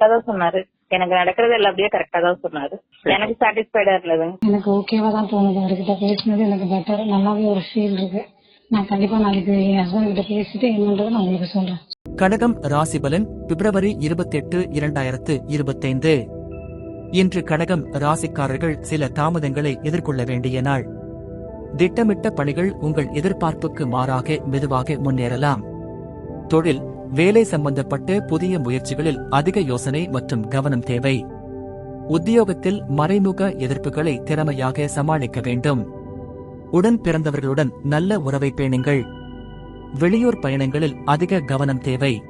கரெக்டா தான் சொன்னாரு. எனக்கு நடக்கிறது எல்லாம் அப்படியே கரெக்டா தான் சொன்னாரு. எனக்கு சாட்டிஸ்ஃபைடா இருந்ததுங்க எனக்கு ஓகேவா தான் தோணுது. அவர்கிட்ட பேசினது எனக்கு பெட்டர் நல்லாவே ஒரு ஃபீல் இருக்கு. நான் கண்டிப்பா நாளைக்கு என் ஹஸ்பண்ட் கிட்ட பேசிட்டு என்னன்றதை நான் உங்களுக்கு சொல்றேன். கடகம் ராசிபலன் பிப்ரவரி இருபத்தெட்டு இரண்டாயிரத்து இருபத்தைந்து. இன்று கடகம் ராசிக்காரர்கள் சில தாமதங்களை எதிர்கொள்ள வேண்டிய நாள். திட்டமிட்ட பணிகள் உங்கள் எதிர்பார்ப்புக்கு மாறாக மெதுவாக முன்னேறலாம். தொழில் வேலை சம்பந்தப்பட்ட புதிய முயற்சிகளில் அதிக யோசனை மற்றும் கவனம் தேவை. உத்தியோகத்தில் மறைமுக எதிர்ப்புகளை திறமையாக சமாளிக்க வேண்டும். உடன் பிறந்தவர்களுடன் நல்ல உறவை பேணுங்கள். வெளியூர் பயணங்களில் அதிக கவனம் தேவை.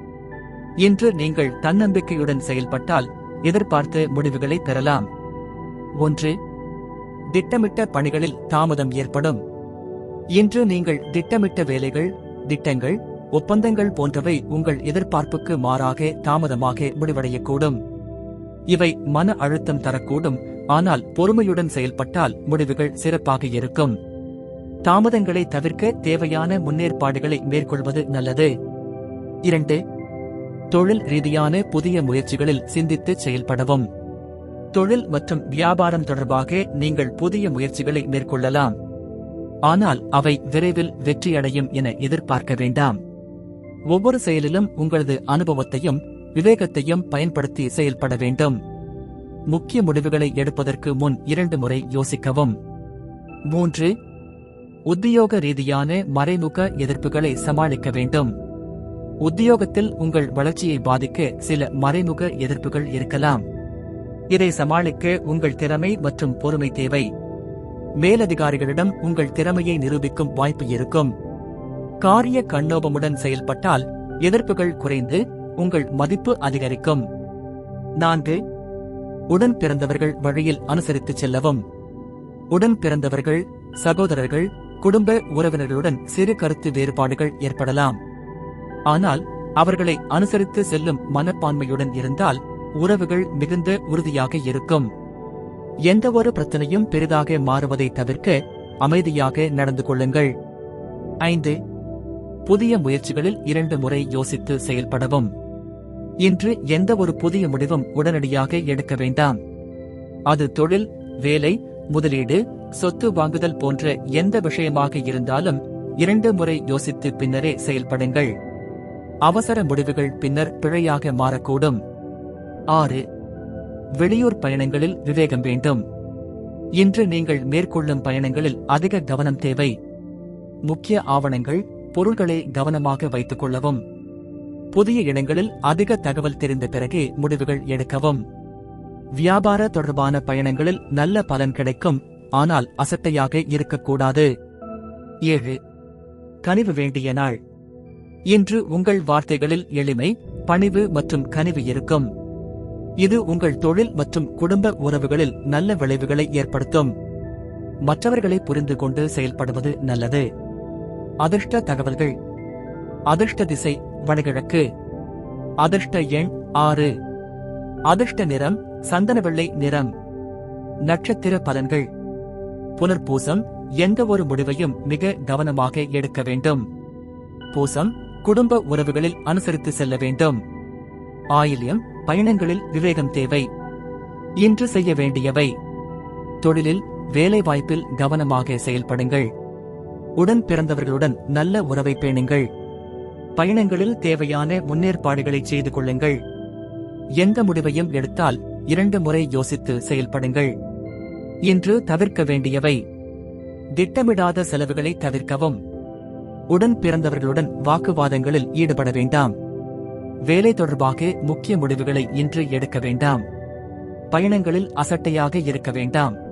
இன்று நீங்கள் தன்னம்பிக்கையுடன் செயல்பட்டால் எதிர்பார்த்த முடிவுகளை பெறலாம். ஒன்று திட்டமிட்ட பணிகளில் தாமதம் ஏற்படும். இன்று நீங்கள் திட்டமிட்ட வேலைகள் திட்டங்கள் ஒப்பந்தங்கள் போன்றவை உங்கள் எதிர்பார்ப்புக்கு மாறாக தாமதமாக முடிவடையக்கூடும். இவை மன அழுத்தம் தரக்கூடும் ஆனால் பொறுமையுடன் செயல்பட்டால் முடிவுகள் சிறப்பாக இருக்கும். தாமதங்களை தவிர்க்க தேவையான முன்னேற்பாடுகளை மேற்கொள்வது நல்லது. இரண்டு தொழில் ரீதியான புதிய முயற்சிகளில் சிந்தித்து செயல்படவும். தொழில் மற்றும் வியாபாரம் தொடர்பாக நீங்கள் புதிய முயற்சிகளை மேற்கொள்ளலாம். ஆனால் அவை விரைவில் வெற்றியடையும் என எதிர்பார்க்க வேண்டாம். ஒவ்வொரு செயலிலும் உங்களது அனுபவத்தையும் விவேகத்தையும் பயன்படுத்தி செயல்பட வேண்டும். முக்கிய முடிவுகளை எடுப்பதற்கு முன் இரண்டு முறை யோசிக்கவும். மூன்று உத்தியோக ரீதியான மறைமுக எதிர்ப்புகளை சமாளிக்க வேண்டும். உத்தியோகத்தில் உங்கள் வளர்ச்சியை பாதிக்க சில மறைமுக எதிர்ப்புகள் இருக்கலாம். இதை சமாளிக்க உங்கள் திறமை மற்றும் பொறுமை தேவை. மேலதிகாரிகளிடம் உங்கள் திறமையை நிரூபிக்கும் வாய்ப்பு இருக்கும். காரிய கண்ணோபமுடன் செயல்பட்டால் எதிர்ப்புகள் குறைந்து உங்கள் மதிப்பு அதிகரிக்கும். நான்கு உடன் பிறந்தவர்கள் வழியில் அனுசரித்துச் செல்லவும். உடன் பிறந்தவர்கள் சகோதரர்கள் குடும்ப உறவினர்களுடன் சிறு கருத்து வேறுபாடுகள் ஏற்படலாம். ஆனால் அவர்களை அனுசரித்து செல்லும் மனப்பான்மையுடன் இருந்தால் உறவுகள் மிகுந்த உறுதியாக இருக்கும். எந்தவொரு பிரச்சனையும் பெரிதாக மாறுவதை தவிர்க்க அமைதியாக நடந்து கொள்ளுங்கள். ஐந்து புதிய முயற்சிகளில் இரண்டு முறை யோசித்து செயல்படவும். இன்று எந்த ஒரு புதிய முடிவும் உடனடியாக எடுக்க வேண்டாம். அது தொழில் வேலை முதலீடு சொத்து வாங்குதல் போன்ற எந்த விஷயமாக இருந்தாலும் இரண்டு முறை யோசித்து பின்னரே செயல்படுங்கள். அவசர முடிவுகள் பின்னர் பிழையாக மாறக்கூடும். ஆறு வெளியூர் பயணங்களில் விவேகம் வேண்டும். இன்று நீங்கள் மேற்கொள்ளும் பயணங்களில் அதிக கவனம் தேவை. முக்கிய ஆவணங்கள் பொருள்களை கவனமாக வைத்துக் கொள்ளவும் புதிய இடங்களில் அதிக தகவல் தெரிந்த பிறகே முடிவுகள் எடுக்கவும். வியாபார தொடர்பான பயணங்களில் நல்ல பலன் கிடைக்கும் ஆனால் அசட்டையாக இருக்கக்கூடாது. ஏழு. கனிவு வேண்டிய நாள். இன்று உங்கள் வார்த்தைகளில் எளிமை பணிவு மற்றும் கனிவு இருக்கும். இது உங்கள் தொழில் மற்றும் குடும்ப உறவுகளில் நல்ல விளைவுகளை ஏற்படுத்தும். மற்றவர்களை புரிந்து கொண்டு செயல்படுவது நல்லது. அதிர்ஷ்ட தகவல்கள். அதிர்ஷ்ட திசை வடகிழக்கு. அதிர்ஷ்ட எண் ஆறு. அதிர்ஷ்ட நிறம் சந்தன வெள்ளை நிறம். நட்சத்திர பலன்கள். புனர்பூசம் எந்த ஒரு முடிவையும் மிக கவனமாக எடுக்க வேண்டும். பூசம் குடும்ப உறவுகளில் அனுசரித்து செல்ல வேண்டும். ஆயில்யம் பயணங்களில் விவேகம் தேவை. இன்று செய்ய வேண்டியவை. தொழிலில் வேலை வாய்ப்பில் கவனமாக செயல்படுங்கள். உடன் பிறந்தவர்களுடன் நல்ல உறவை பேணுங்கள். பயணங்களில் தேவையான முன்னேற்பாடுகளை செய்து கொள்ளுங்கள். எந்த முடிவையும் எடுத்தால் இரண்டு முறை யோசித்து செயல்படுங்கள். இன்று தவிர்க்க வேண்டியவை. திட்டமிடாத செலவுகளை தவிர்க்கவும். உடன் பிறந்தவர்களுடன் வாக்குவாதங்களில் ஈடுபட வேண்டாம். வேலை தொடர்பாக முக்கிய முடிவுகளை இன்று எடுக்க வேண்டாம். பயணங்களில் அசட்டையாக இருக்க வேண்டாம்.